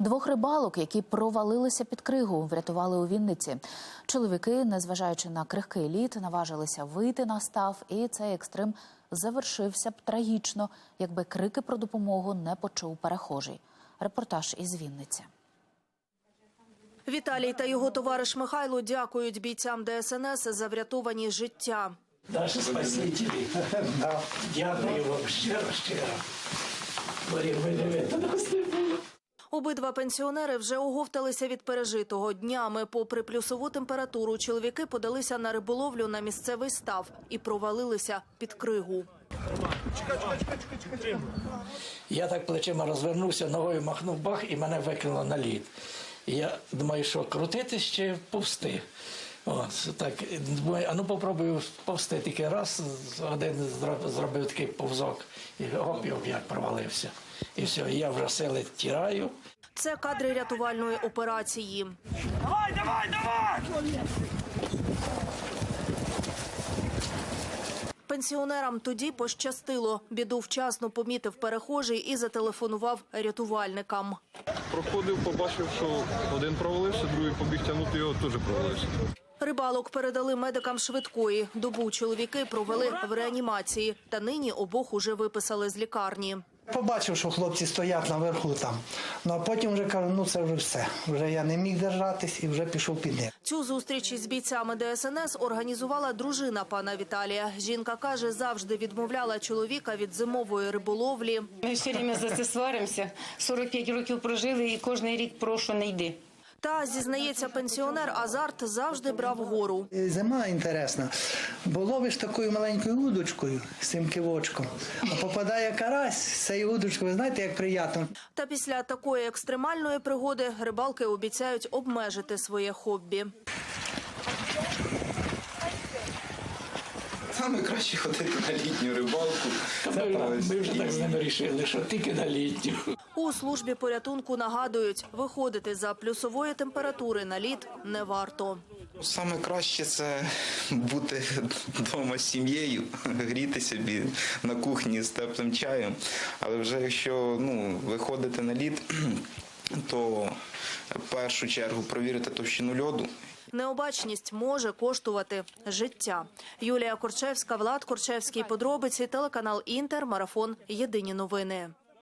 Двох рибалок, які провалилися під кригу, врятували у Вінниці. Чоловіки, незважаючи на крихкий лід, наважилися вийти на став, і цей екстрим завершився б трагічно, якби крики про допомогу не почув перехожий. Репортаж із Вінниці. Віталій та його товариш Михайло дякують бійцям ДСНС за врятовані життя. Наші спасителі. Дякую вам щиро, щиро. Бо якби не ви, не було. Обидва пенсіонери вже оговталися від пережитого днями. Попри плюсову температуру, чоловіки подалися на риболовлю на місцевий став і провалилися під кригу. Я так плечима розвернувся, ногою махнув бах і мене викинуло на лід. Я думаю, що крутитись чи повсти. От, так, думаю, а ну попробую повсти тільки раз, один зро- зробив такий повзок, і гоп, і як провалився. І все, і я вже сили тіраю. Це кадри рятувальної операції. Давай, давай, давай! Пенсіонерам тоді пощастило. Біду вчасно помітив перехожий і зателефонував рятувальникам. Проходив, побачив, що один провалився, другий побіг тягнути його, теж провалився. Рибалок передали медикам швидкої. Добу чоловіки провели в реанімації, та нині обох уже виписали з лікарні. Побачив, що хлопці стоять наверху там. Ну а потім вже кажу, ну це вже все. Вже я не міг держатись і вже пішов під них. Цю зустріч із бійцями ДСНС організувала дружина пана Віталія. Жінка каже, завжди відмовляла чоловіка від зимової риболовлі. Ми все время за це сваримося. 45 років прожили і кожен рік прошу не йди. Та зізнається пенсіонер, азарт завжди брав гору. Зима інтересна, бо ловиш такою маленькою удочкою з цим кивочком, а попадає карась з цією удочкою. Ви знаєте, як приємно. Та після такої екстремальної пригоди рибалки обіцяють обмежити своє хобі. Саме краще ходити на літню рибалку. Ми, ми вже так з ними рішили, що тільки на літню. У службі порятунку нагадують, виходити за плюсової температури на лід не варто. Саме краще це бути вдома з сім'єю, грітися бі- на кухні з теплим чаєм. Але вже якщо ну, виходити на лід, то в першу чергу провірити товщину льоду. Необачність може коштувати життя. Юлія Корчевська, Влад Корчевський. Подробиці телеканал Інтер. Марафон. Єдині новини.